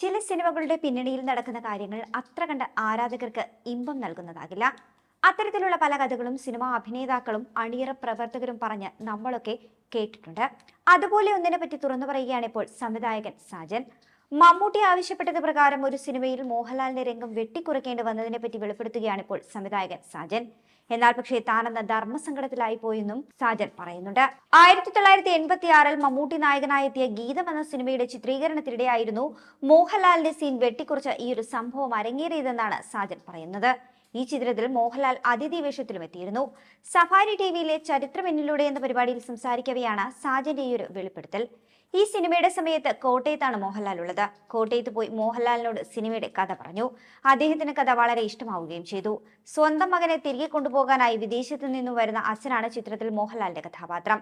ചില സിനിമകളുടെ പിന്നണിയിൽ നടക്കുന്ന കാര്യങ്ങൾ അത്ര കണ്ട ആരാധകർക്ക് ഇമ്പം നൽകുന്നതാകില്ല. അത്തരത്തിലുള്ള പല കഥകളും സിനിമാ അഭിനേതാക്കളും അണിയറ പ്രവർത്തകരും പറഞ്ഞ് നമ്മളൊക്കെ കേട്ടിട്ടുണ്ട്. അതുപോലെ ഒന്നിനെ പറ്റി തുറന്നു പറയുകയാണ് ഇപ്പോൾ സംവിധായകൻ സാജൻ. മമ്മൂട്ടി ആവശ്യപ്പെട്ടത് പ്രകാരം ഒരു സിനിമയിൽ മോഹൻലാലിന്റെ രംഗം വെട്ടിക്കുറയ്ക്കേണ്ടി വന്നതിനെ പറ്റി വെളിപ്പെടുത്തുകയാണ് ഇപ്പോൾ സംവിധായകൻ സാജൻ. എന്നാൽ പക്ഷേ താനെന്ന ധർമ്മസങ്കടത്തിലായി പോയെന്നും സാജൻ പറയുന്നുണ്ട്. ആയിരത്തി തൊള്ളായിരത്തി എൺപത്തി ആറിൽ മമ്മൂട്ടി നായകനായി എത്തിയ ഗീതം എന്ന സിനിമയുടെ ചിത്രീകരണത്തിനിടെയായിരുന്നു മോഹൻലാലിന്റെ സീൻ വെട്ടിക്കുറച്ച ഈ ഒരു സംഭവം അരങ്ങേറിയതെന്നാണ് സാജൻ പറയുന്നത്. ഈ ചിത്രത്തിൽ മോഹൻലാൽ അതിഥി വേഷത്തിലും എത്തിയിരുന്നു. സഫാരി ടി വിയിലെ ചരിത്രം എന്നിലൂടെ എന്ന പരിപാടിയിൽ സംസാരിക്കവെയാണ് സാജന്റെ ഈ ഒരു വെളിപ്പെടുത്തൽ. ഈ സിനിമയുടെ സമയത്ത് കോട്ടയത്താണ് മോഹൻലാൽ ഉള്ളത്. കോട്ടയത്ത് പോയി മോഹൻലാലിനോട് സിനിമയുടെ കഥ പറഞ്ഞു. അദ്ദേഹത്തിന് കഥ വളരെ ഇഷ്ടമാവുകയും ചെയ്തു. സ്വന്തം മകനെ തിരികെ കൊണ്ടുപോകാനായി വിദേശത്തു നിന്നും വരുന്ന അച്ഛനാണ് ചിത്രത്തിൽ മോഹൻലാലിന്റെ കഥാപാത്രം.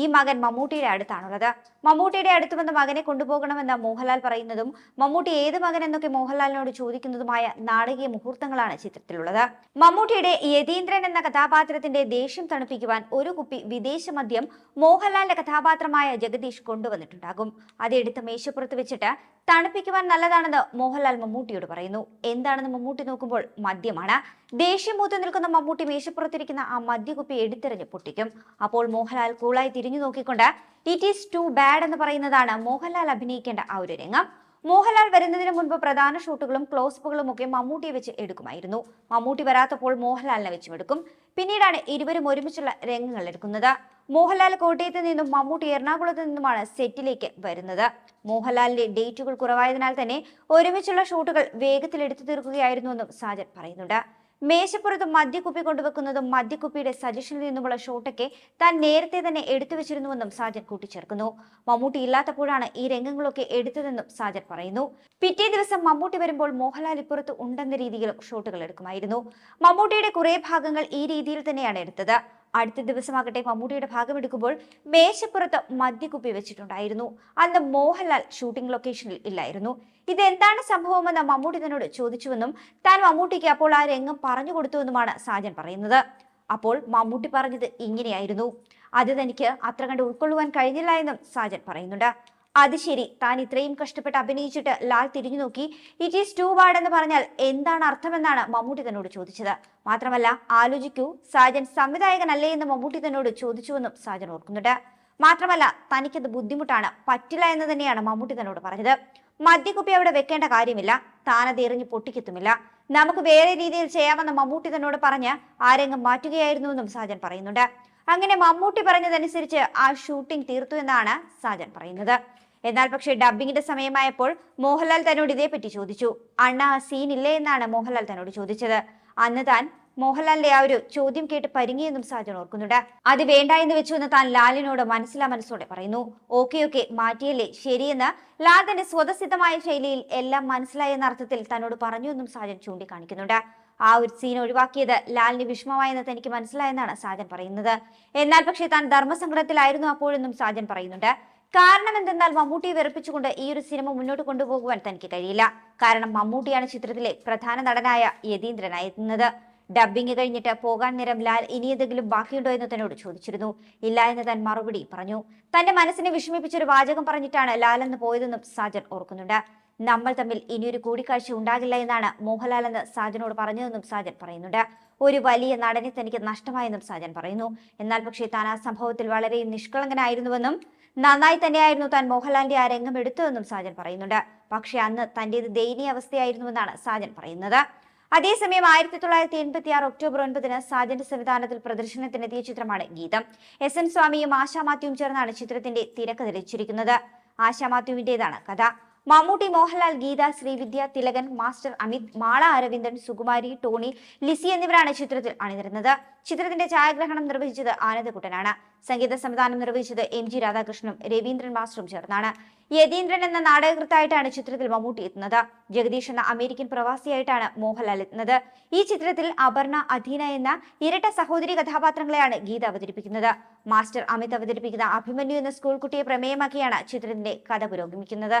ഈ മകൻ മമ്മൂട്ടിയുടെ അടുത്താണുള്ളത്. മമ്മൂട്ടിയുടെ അടുത്ത് വന്ന് മകനെ കൊണ്ടുപോകണമെന്ന് മോഹൻലാൽ പറയുന്നതും മമ്മൂട്ടി ഏത് മകൻ എന്നൊക്കെ മോഹൻലാലിനോട് ചോദിക്കുന്നതുമായ നാടകീയ മുഹൂർത്തങ്ങളാണ് ചിത്രത്തിലുള്ളത്. മമ്മൂട്ടിയുടെ യതീന്ദ്രൻ എന്ന കഥാപാത്രത്തിന്റെ ദേഷ്യം തണുപ്പിക്കുവാൻ ഒരു കുപ്പി വിദേശ മദ്യം മോഹൻലാലിന്റെ കഥാപാത്രമായ ജഗദീഷ് കൊണ്ടുവന്നിട്ടുണ്ടാകും. അതെടുത്ത് മേശപ്പുറത്ത് വെച്ചിട്ട് തണുപ്പിക്കുവാൻ നല്ലതാണെന്ന് മോഹൻലാൽ മമ്മൂട്ടിയോട് പറയുന്നു. എന്താണെന്ന് മമ്മൂട്ടി നോക്കുമ്പോൾ മദ്യമാണ്. ദേഷ്യം മൂത്ത് നിൽക്കുന്ന മമ്മൂട്ടി മേശപ്പുറത്തിരിക്കുന്ന ആ മദ്യകുപ്പി എടുത്തെറിഞ്ഞ് പൊട്ടിക്കും. അപ്പോൾ മോഹൻലാൽ കൂളായി തിരിഞ്ഞു നോക്കിക്കൊണ്ട് ഇറ്റ് ഈസ് ടു ബാഡ് എന്ന് പറയുന്നതാണ് മോഹൻലാൽ അഭിനയിക്കേണ്ട ആ ഒരു രംഗം. മോഹൻലാൽ വരുന്നതിന് മുൻപ് പ്രധാന ഷൂട്ടുകളും ക്ലോസപ്പുകളും ഒക്കെ മമ്മൂട്ടിയെ വെച്ച് എടുക്കുമായിരുന്നു. മമ്മൂട്ടി വരാത്തപ്പോൾ മോഹൻലാലിനെ വെച്ചും എടുക്കും. പിന്നീടാണ് ഇരുവരും ഒരുമിച്ചുള്ള രംഗങ്ങൾ എടുക്കുന്നത്. മോഹൻലാൽ കോട്ടയത്ത് നിന്നും മമ്മൂട്ടി എറണാകുളത്ത് നിന്നുമാണ് സെറ്റിലേക്ക് വരുന്നത്. മോഹൻലാലിന്റെ ഡേറ്റുകൾ കുറവായതിനാൽ തന്നെ ഒരുമിച്ചുള്ള ഷൂട്ടുകൾ വേഗത്തിൽ എടുത്തു തീർക്കുകയായിരുന്നുവെന്നും സാജൻ പറയുന്നുണ്ട്. മേശപ്പുറത്ത് മദ്യക്കുപ്പി കൊണ്ടുവെക്കുന്നതും മദ്യക്കുപ്പിയുടെ സജഷനിൽ നിന്നുമുള്ള ഷോട്ടൊക്കെ താൻ നേരത്തെ തന്നെ എടുത്തു വെച്ചിരുന്നുവെന്നും സാജൻ കൂട്ടിച്ചേർക്കുന്നു. മമ്മൂട്ടി ഇല്ലാത്തപ്പോഴാണ് ഈ രംഗങ്ങളൊക്കെ എടുത്തതെന്നും സാജൻ പറയുന്നു. പിറ്റേ ദിവസം മമ്മൂട്ടി വരുമ്പോൾ മോഹൻലാൽ ഇപ്പുറത്ത് ഉണ്ടെന്ന രീതിയിലും ഷോട്ടുകൾ എടുക്കുമായിരുന്നു. മമ്മൂട്ടിയുടെ കുറേ ഭാഗങ്ങൾ ഈ രീതിയിൽ തന്നെയാണ് എടുത്തത്. അടുത്ത ദിവസമാകട്ടെ മമ്മൂട്ടിയുടെ ഭാഗമെടുക്കുമ്പോൾ മേശപ്പുറത്ത് മദ്യക്കുപ്പി വെച്ചിട്ടുണ്ടായിരുന്നു. അന്ന് മോഹൻലാൽ ഷൂട്ടിംഗ് ലൊക്കേഷനിൽ ഇല്ലായിരുന്നു. ഇതെന്താണ് സംഭവമെന്ന് മമ്മൂട്ടി തന്നോട് ചോദിച്ചുവെന്നും താൻ മമ്മൂട്ടിക്ക് അപ്പോൾ ആ രംഗം പറഞ്ഞു കൊടുത്തുവെന്നുമാണ് സാജൻ പറയുന്നത്. അപ്പോൾ മമ്മൂട്ടി പറഞ്ഞത് ഇങ്ങനെയായിരുന്നു. അത് തനിക്ക് അത്ര കണ്ട് ഉൾക്കൊള്ളുവാൻ കഴിഞ്ഞില്ല എന്നും സാജൻ പറയുന്നുണ്ട്. അത് ശരി. താൻ ഇത്രയും കഷ്ടപ്പെട്ട് അഭിനയിച്ചിട്ട് ലാൽ തിരിഞ്ഞു നോക്കി. ഇറ്റ് ഈസ് ടു വാർഡ് എന്ന് പറഞ്ഞാൽ എന്താണ് അർത്ഥമെന്നാണ് മമ്മൂട്ടി തന്നോട് ചോദിച്ചത്. മാത്രമല്ല ആലോചിക്കൂ. സാജൻ സംവിധായകനല്ലേ എന്ന് മമ്മൂട്ടി തന്നോട് ചോദിച്ചുവെന്നും സാജൻ ഓർക്കുന്നുണ്ട്. മാത്രമല്ല തനിക്കത് ബുദ്ധിമുട്ടാണ്. പറ്റില്ല എന്ന് തന്നെയാണ് മമ്മൂട്ടി തന്നോട് പറഞ്ഞത്. മദ്യക്കുപ്പി അവിടെ വെക്കേണ്ട കാര്യമില്ല. താനത് എറിഞ്ഞ് പൊട്ടിക്കെത്തുമില്ല. നമുക്ക് വേറെ രീതിയിൽ ചെയ്യാമെന്ന് മമ്മൂട്ടി തന്നോട് പറഞ്ഞ് ആ രംഗം മാറ്റുകയായിരുന്നുവെന്നും സാജൻ പറയുന്നുണ്ട്. അങ്ങനെ മമ്മൂട്ടി പറഞ്ഞതനുസരിച്ച് ആ ഷൂട്ടിംഗ് തീർത്തു എന്നാണ് സാജൻ പറയുന്നത്. എന്നാൽ പക്ഷേ ഡബ്ബിങ്ങിന്റെ സമയമായപ്പോൾ മോഹൻലാൽ തന്നോട് ഇതേപ്പറ്റി ചോദിച്ചു. അണ്ണ ആ സീൻ ഇല്ലേ എന്നാണ് മോഹൻലാൽ തന്നോട് ചോദിച്ചത്. അന്ന് താൻ മോഹൻലാലിന്റെ ആ ഒരു ചോദ്യം കേട്ട് പരിങ്ങിയെന്നും സാജൻ ഓർക്കുന്നുണ്ട്. അത് വേണ്ട എന്ന് വെച്ചു എന്ന് താൻ ലാലിനോട് മനസ്സിലാ മനസ്സോടെ പറയുന്നു. ഓക്കെ ഓക്കെ മാറ്റിയല്ലേ? ശരിയെന്ന് ലാൽ തന്റെ സ്വതസിദ്ധമായ ശൈലിയിൽ എല്ലാം മനസ്സിലായെന്ന അർത്ഥത്തിൽ തന്നോട് പറഞ്ഞു എന്നും സാജൻ ചൂണ്ടിക്കാണിക്കുന്നുണ്ട്. ആ ഒരു സീൻ ഒഴിവാക്കിയത് ലാലിന് വിഷമമായെന്ന് തനിക്ക് മനസ്സിലായെന്നാണ് സാജൻ പറയുന്നത്. എന്നാൽ പക്ഷേ താൻ ധർമ്മസങ്കടത്തിലായിരുന്നു അപ്പോഴെന്നും സാജൻ പറയുന്നുണ്ട്. കാരണം എന്തെന്നാൽ മമ്മൂട്ടിയെ വെറുപ്പിച്ചുകൊണ്ട് ഈ ഒരു സിനിമ മുന്നോട്ട് കൊണ്ടുപോകുവാൻ തനിക്ക് കഴിയില്ല. കാരണം മമ്മൂട്ടിയാണ് ചിത്രത്തിലെ പ്രധാന നടനായ യതീന്ദ്രനായിരുന്നത് ഡബ്ബിംഗ് കഴിഞ്ഞിട്ട് പോകാൻ നേരം ലാൽ ഇനി എന്തെങ്കിലും ബാക്കിയുണ്ടോ എന്ന് തന്നോട് ചോദിച്ചിരുന്നു. ഇല്ല എന്ന് താൻ മറുപടി പറഞ്ഞു. തന്റെ മനസ്സിനെ വിഷമിപ്പിച്ചൊരു വാചകം പറഞ്ഞിട്ടാണ് ലാൽ എന്ന് പോയതെന്നും സാജൻ ഓർക്കുന്നുണ്ട്. നമ്മൾ തമ്മിൽ ഇനിയൊരു കൂടിക്കാഴ്ച ഉണ്ടാകില്ല എന്നാണ് മോഹൻലാൽ എന്ന് സാജനോട് പറഞ്ഞതെന്നും സാജൻ പറയുന്നുണ്ട്. ഒരു വലിയ നടനെ തനിക്ക് നഷ്ടമായെന്നും സാജൻ പറയുന്നു. എന്നാൽ പക്ഷേ താൻ ആ സംഭവത്തിൽ വളരെ നിഷ്കളങ്കനായിരുന്നുവെന്നും നന്നായി തന്നെയായിരുന്നു താൻ മോഹൻലാലിന്റെ ആ രംഗം എടുത്തതെന്നും സാജൻ പറയുന്നുണ്ട്. പക്ഷേ അന്ന് തന്റേത് ദയനീയ അവസ്ഥയായിരുന്നുവെന്നാണ് സാജൻ പറയുന്നത്. അതേസമയം ആയിരത്തി തൊള്ളായിരത്തി എൺപത്തി ആറ് ഒക്ടോബർ ഒൻപതിന് സാജന്റെ സംവിധാനത്തിൽ പ്രദർശനത്തിനെത്തിയ ചിത്രമാണ് ഗീതം. എസ്. എൻ. സ്വാമിയും ആശാ മാത്യുവും ചേർന്നാണ് ചിത്രത്തിന്റെ തിരക്കഥ രചിച്ചിരിക്കുന്നത്. ആശാ മാത്യുവിന്റേതാണ് കഥ. Mammootty Mohanlal Geetha Srividya Thilakan master Amith Mala Aravindan Sukumari Tony Lissy എന്നിവരാണ് ചിത്രത്തിൽ അണിനിരുന്നത്. ചിത്രത്തിന്റെ ഛായാഗ്രഹണം നിർവഹിച്ചത് ആനന്ദകുട്ടനാണ് സംഗീത സംവിധാനം നിർവഹിച്ചത് എം ജി രാധാകൃഷ്ണനും രവീന്ദ്രൻ മാസ്റ്ററും ചേർന്നാണ്. യതീന്ദ്രൻ എന്ന നാടകകൃത്തായിട്ടാണ് ചിത്രത്തിൽ മമ്മൂട്ടി എത്തുന്നത്. ജഗദീഷ് എന്ന അമേരിക്കൻ പ്രവാസിയായിട്ടാണ് മോഹൻലാൽ എത്തുന്നത്. ഈ ചിത്രത്തിൽ അപർണ അധീന എന്ന ഇരട്ട സഹോദരി കഥാപാത്രങ്ങളെയാണ് ഗീത അവതരിപ്പിക്കുന്നത്. മാസ്റ്റർ അമിത് അവതരിപ്പിക്കുന്ന അഭിമന്യു എന്ന സ്കൂൾ കുട്ടിയെ പ്രമേയമാക്കിയാണ് ചിത്രത്തിന്റെ കഥ പുരോഗമിക്കുന്നത്.